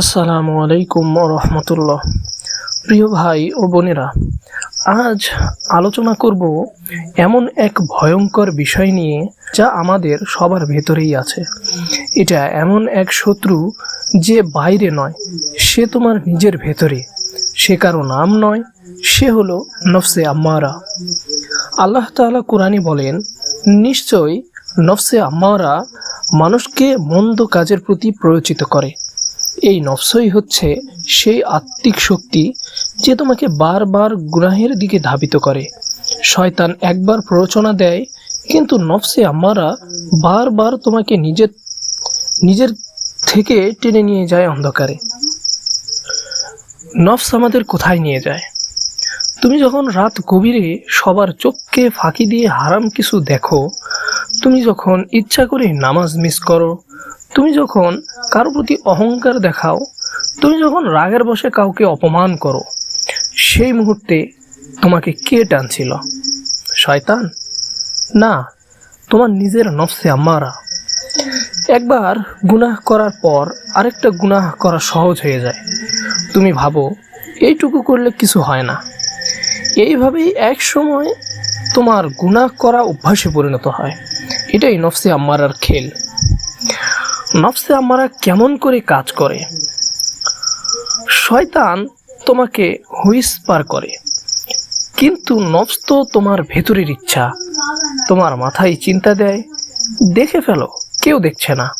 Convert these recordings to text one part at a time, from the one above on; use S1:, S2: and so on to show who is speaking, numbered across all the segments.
S1: আসসালামু আলাইকুম রহমতুল্লাহ। প্রিয় ভাই ও বোনেরা, আজ আলোচনা করব এমন এক ভয়ঙ্কর বিষয় নিয়ে যা আমাদের সবার ভেতরেই আছে। এটা এমন এক শত্রু যে বাইরে নয়, সে তোমার নিজের ভেতরে। সে কারও নাম নয়, সে হলো নফসে আম্মারা। আল্লাহ তাআলা কোরআনে বলেন নিশ্চয় নফসে আম্মারা মানুষকে মন্দ কাজের প্রতি প্ররোচিত করে। এই নফসই হচ্ছে সেই আত্মিক শক্তি যে তোমাকে বারবার গুনাহের দিকে ধাবিত করে। শয়তান একবার প্ররোচনা দেয়, কিন্তু নফসে আমারা বারবার তোমাকে নিজের নিজের থেকে টেনে নিয়ে যায় অন্ধকারে। নফস আমাদের কোথায় নিয়ে যায়? তুমি যখন রাত গভীরে সবার চোখকে ফাঁকি দিয়ে হারাম কিছু দেখো, তুমি যখন ইচ্ছা করে নামাজ মিস করো তুমি যখন কারও প্রতি অহংকার দেখাও, তুমি যখন রাগের বসে কাউকে অপমান করো, সেই মুহূর্তে তোমাকে কে টানছিল? শয়তান? না, তোমার নিজের নফসে আমারা। একবার গুনাহ করার পর আরেকটা গুনাহ করা সহজ হয়ে যায়। তুমি ভাবো, এইটুকু করলে কিছু হয় না। এইভাবেই এক সময় তোমার গুনাহ করা অভ্যাসে পরিণত হয়। এটাই নফসে আম্মারার খেল। নফসে আম্মারা কেমন করে কাজ করে? শয়তান তোমাকে হুইসপার করে। কিন্তু নফস তো তোমার ভেতরের ইচ্ছা। তোমার মাথায় চিন্তা দেয়। দেখে ফেলো, কেউ দেখছে না।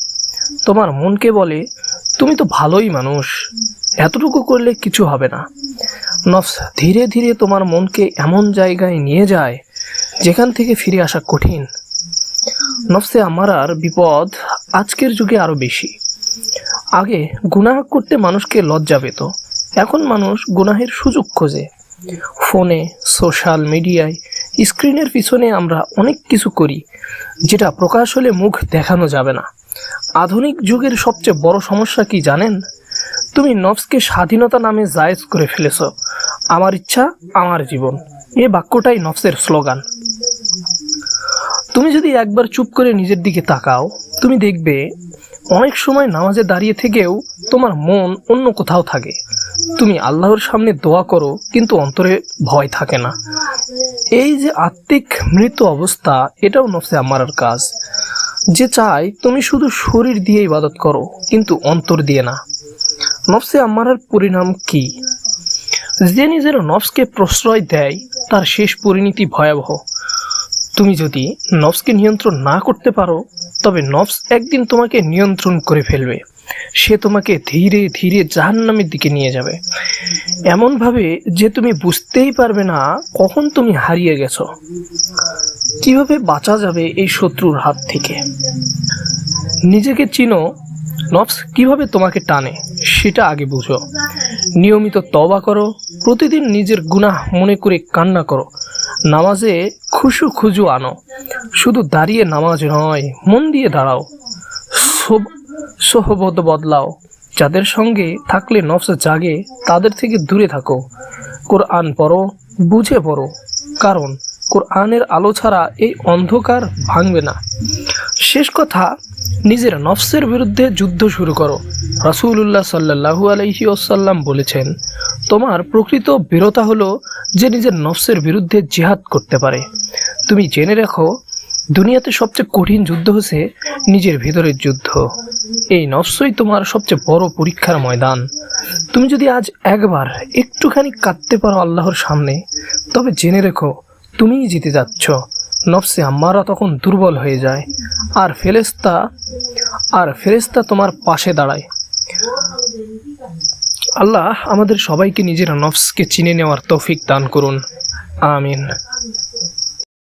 S1: তোমার মনকে বলে, তুমি তো ভালোই মানুষ। এতটুকু করলে কিছু হবে না। নফস ধীরে ধীরে তোমার মনকে এমন জায়গায় নিয়ে যায়, যেখান থেকে ফিরে আসা কঠিন। নফসে আমারার বিপদ আজকের যুগে আরও বেশি। আগে গুনাহ করতে মানুষকে লজ্জা পেত, এখন মানুষ গুনাহের সুযোগ খোঁজে। ফোনে, সোশ্যাল মিডিয়ায়, স্ক্রিনের পিছনে আমরা অনেক কিছু করি, যেটা প্রকাশ হলে মুখ দেখানো যাবে না। আধুনিক যুগের সবচেয়ে বড় সমস্যা কি জানেন? তুমি নফসকে স্বাধীনতা নামে জায়েজ করে ফেলেছ। আমার ইচ্ছা, আমার জীবন। এ বাক্যটাই নফসের স্লোগান। তুমি যদি একবার চুপ করে নিজের দিকে তাকাও, তুমি দেখবে অনেক সময় নামাজে দাঁড়িয়ে থেকেও তোমার মন অন্য কোথাও থাকে। তুমি আল্লাহর সামনে দোয়া করো, কিন্তু অন্তরে ভয় থাকে না। এই যে আত্মিক মৃত অবস্থা, এটাও নফসে আমারার কাজ। যে চায় তুমি শুধু শরীর দিয়ে ইবাদত করো, কিন্তু অন্তর দিয়ে না। নফসে আমারার পরিণাম কি? যে নিজের নফসকে প্রশ্রয় দেয়, তার শেষ পরিণতি ভয়াবহ। তুমি যদি নফসকে নিয়ন্ত্রণ না করতে পারো, তবে নফস একদিন তোমাকে নিয়ন্ত্রণ করে ফেলবে। সে তোমাকে ধীরে ধীরে জাহান্নামের দিকে নিয়ে যাবে। এমনভাবে যে তুমি বুঝতেই পারবে না কখন তুমি হারিয়ে গেছো। কীভাবে বাঁচা যাবে এই শত্রুর হাত থেকে? নিজেকে চিনো, নফস কীভাবে তোমাকে টানে, সেটা আগে বুঝো। নিয়মিত তবা করো, প্রতিদিন নিজের গুনাহ মনে করে কান্না করো। নামাজে খুশু খুজু আনো। শুধু দাঁড়িয়ে নামাজ নয়, মন দিয়ে দাঁড়াও। সহবত বদলাও। যাদের সঙ্গে থাকলে নফস জাগে, তাদের থেকে দূরে থাকো। কোরআন পড়ো, বুঝে পড়ো। কারণ কোরআনের আলো ছাড়া এই অন্ধকার ভাঙবে না। শেষ কথা, নিজের নফসের বিরুদ্ধে যুদ্ধ শুরু করো। রাসূলুল্লাহ সাল্লাহু আলাইহি ওসাল্লাম বলেছেন, তোমার প্রকৃত বীরতা হলো যে নিজের নফসের বিরুদ্ধে জিহাদ করতে পারে। তুমি জেনে রাখো, দুনিয়াতে সবচেয়ে কঠিন যুদ্ধ হচ্ছে নিজের ভেতরের যুদ্ধ। এই নফসই তোমার সবচেয়ে বড় পরীক্ষার ময়দান। তুমি যদি আজ একবার একটুখানি কাঁদতে পারো আল্লাহর সামনে, তবে জেনে রেখো, তুমিই জিতে যাচ্ছ। নফসে আম্মারা তখন দুর্বল হয়ে যায়। আর ফেরেস্তা আর ফেরেস্তা তোমার পাশে দাঁড়ায়। আল্লাহ আমাদের সবাইকে নিজের নফসকে চিনে নেওয়ার তৌফিক দান করুন। আমিন।